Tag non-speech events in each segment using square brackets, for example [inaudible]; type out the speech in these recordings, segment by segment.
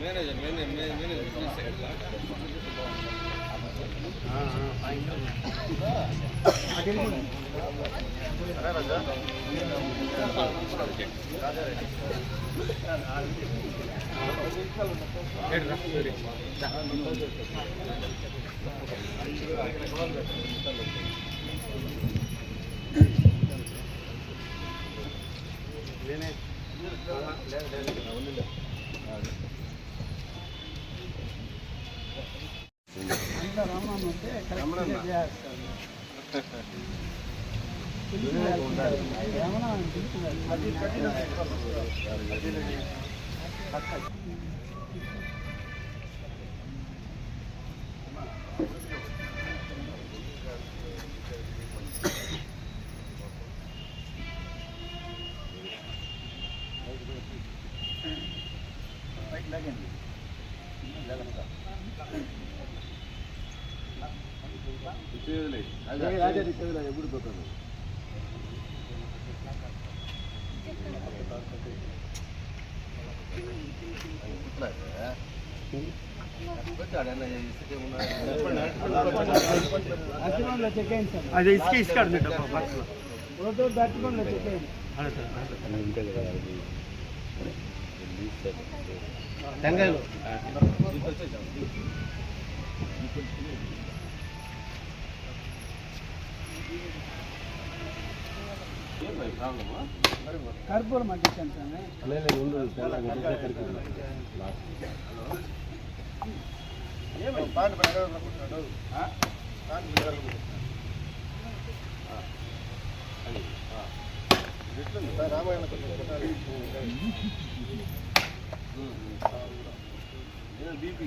Manager manager manager లేదు లేదు ఉంది దాంట్లో రమణ ఉంటే కరెక్ట్గా చేస్తాను రమణ అది लगेंगे लगन का ಅದೇ ಇಸ್ಕೆ ಇಸ್ಕಾಡ್ದು ಡಬ್ಬ ಬಾಕ್ಸ್ ಓದೋ ದಾಟಿಕೊಂಡು ಚೆಕ್ಕೆ ಅಲ್ಲ ಸರ್ ಅಲ್ಲ ಸರ್ ತಂಗಾಯ್ಲು கற்பூரம் அடிச்சாங்க ராமாயணம் பிபி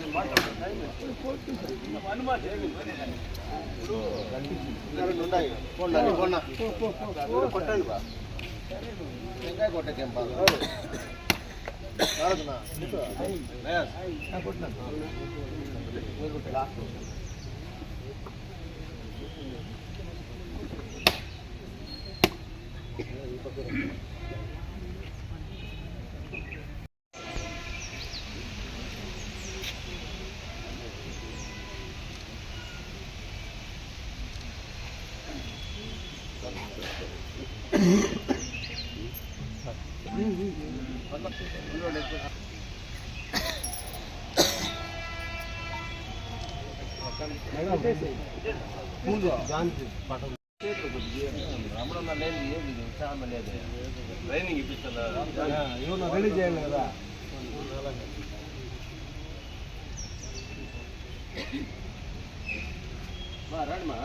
ఇసుక ఇసుక బాక్స్లో టెంగాయలు కర్పూరం అంటే ట్రైనింగ్ ఇప్పిస్తున్నా రిలీజ్ చేయాలి కదా మా రాడమ్మా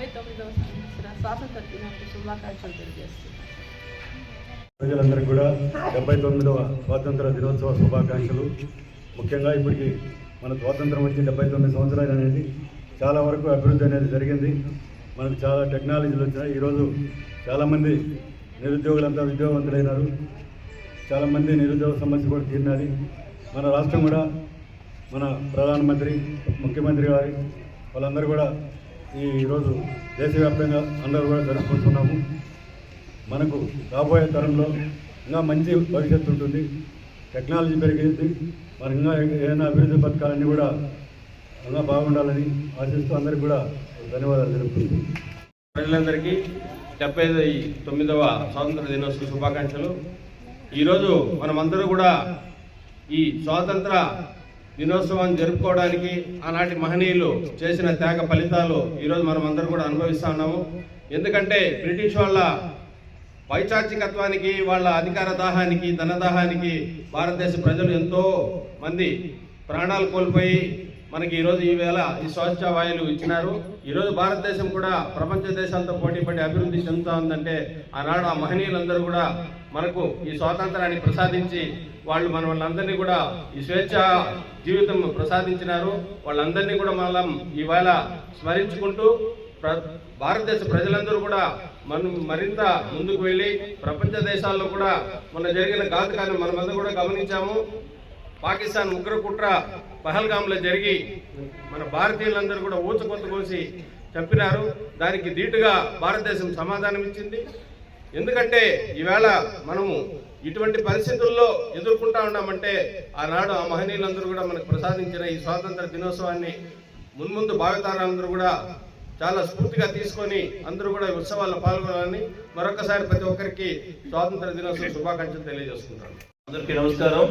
డెబ్బై తొమ్మిదవ సంవత్సర స్వాతంత్ర శుభాకాంక్షలు తెలియజేస్తున్నాను ప్రజలందరికీ కూడా డెబ్బై తొమ్మిదవ స్వాతంత్ర దినోత్సవ శుభాకాంక్షలు. ముఖ్యంగా ఇప్పటికి మన స్వాతంత్రం వచ్చి డెబ్బై తొమ్మిది సంవత్సరాలు అనేది చాలా వరకు అభివృద్ధి అనేది జరిగింది. మనకు చాలా టెక్నాలజీలు వచ్చినాయి. ఈరోజు చాలామంది నిరుద్యోగులంతా విద్యావంతులైనారు. చాలామంది నిరుద్యోగ సమస్య కూడా తీరినది. మన రాష్ట్రం కూడా మన ప్రధానమంత్రి ముఖ్యమంత్రి గారి వాళ్ళందరూ కూడా ఈరోజు దేశవ్యాప్తంగా అందరూ కూడా జరుపుకుంటున్నాము. మనకు రాబోయే తరంలో ఇంకా మంచి భవిష్యత్తు ఉంటుంది. టెక్నాలజీ పెరిగింది. మరి ఇంకా ఏదైనా అభివృద్ధి పథకాలన్నీ కూడా ఇంకా బాగుండాలని ఆశిస్తూ అందరికీ కూడా ధన్యవాదాలు తెలుపుతుంది ప్రజలందరికీ డెబ్బై తొమ్మిదవ స్వాతంత్ర దినోత్సవ శుభాకాంక్షలు. ఈరోజు మనమందరూ కూడా ఈ స్వాతంత్ర దినోత్సవాన్ని జరుపుకోవడానికి ఆనాటి మహనీయులు చేసిన త్యాగ ఫలితాలు ఈరోజు మనం అందరూ కూడా అనుభవిస్తూ ఉన్నాము. ఎందుకంటే బ్రిటిష్ వాళ్ళ పైచాచికత్వానికి వాళ్ళ అధికార దాహానికి ధనదాహానికి భారతదేశ ప్రజలు ఎంతో మంది ప్రాణాలు కోల్పోయి మనకి ఈరోజు ఈవేళ ఈ స్వచ్ఛ వాయువులు ఇచ్చినారు. ఈరోజు భారతదేశం కూడా ప్రపంచ దేశాలతో పోటీపడి అభివృద్ధి చెందుతా ఉందంటే ఆనాడు ఆ మహనీయులందరూ కూడా మనకు ఈ స్వాతంత్రాన్ని ప్రసాదించి వాళ్ళు మన అందరినీ కూడా ఈ స్వేచ్ఛ జీవితం ప్రసాదించినారు. వాళ్ళందరినీ కూడా మనం ఇవాళ స్మరించుకుంటూ భారతదేశ ప్రజలందరూ కూడా మనం మరింత ముందుకు వెళ్ళి ప్రపంచ దేశాల్లో కూడా మన జరిగిన ఘాతకాన్ని మనమందరం కూడా గమనించాము. పాకిస్తాన్ ఉగ్ర కుట్ర పహల్గాంలో జరిగి మన భారతీయులందరూ కూడా ఊచకొంత కోసి చంపినారు. దానికి ధీటుగా భారతదేశం సమాధానం ఇచ్చింది ఎందుకంటే ఈవేళ మనము ఇటువంటి పరిస్థితుల్లో ఎదుర్కొంటా ఉన్నామంటే ఆనాడు ఆ మహనీయులందరూ కూడా మనకు ప్రసాదించిన ఈ స్వాతంత్ర దినోత్సవాన్ని మున్ముందు భావితారులందరూ కూడా చాలా స్ఫూర్తిగా తీసుకొని అందరూ కూడా ఈ ఉత్సవాల్లో పాల్గొనాలని మరొకసారి ప్రతి ఒక్కరికి స్వాతంత్ర దినోత్సవ శుభాకాంక్షలు తెలియజేస్తున్నాను అందరికీ నమస్కారం.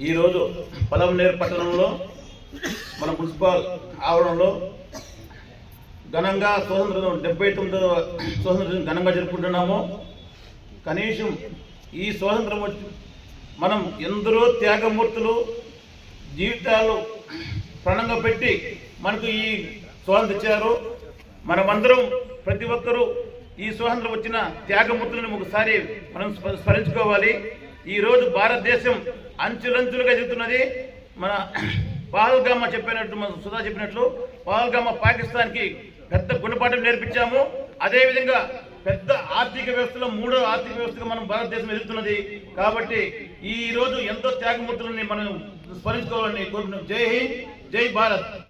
ఈరోజు పలంనేరు పట్టణంలో మన మున్సిపల్ ఆవరణలో ఘనంగా స్వాతంత్రం డెబ్బై తొమ్మిదవ స్వతంత్ర ఘనంగా జరుపుకుంటున్నాము. కనీసం ఈ స్వాతంత్రం వచ్చి మనం ఎందరో త్యాగమూర్తులు జీవితాలు ప్రాణంగా పెట్టి మనకు ఈ స్వాతంత్రం ఇచ్చారు. మనమందరం ప్రతి ఒక్కరూ ఈ స్వాతంత్రం వచ్చిన త్యాగమూర్తులను ఒకసారి మనం స్మరించుకోవాలి. ఈరోజు భారతదేశం అంచులంచులుగా చెబుతున్నది. మన [clears throat] పాల్గామ చెప్పినట్టు మన సుధా చెప్పినట్లు పాల్గామ పాకిస్తాన్కి పెద్ద గుణపాఠం నేర్పించాము. అదేవిధంగా పెద్ద ఆర్థిక వ్యవస్థలో మూడో ఆర్థిక వ్యవస్థగా మనం భారతదేశం ఎదుగుతున్నది. కాబట్టి ఈ రోజు ఎంతో త్యాగమూర్తులని మనం స్మరించుకోవాలని కోరుకుంటున్నాం. జై హింద్ జై భారత్.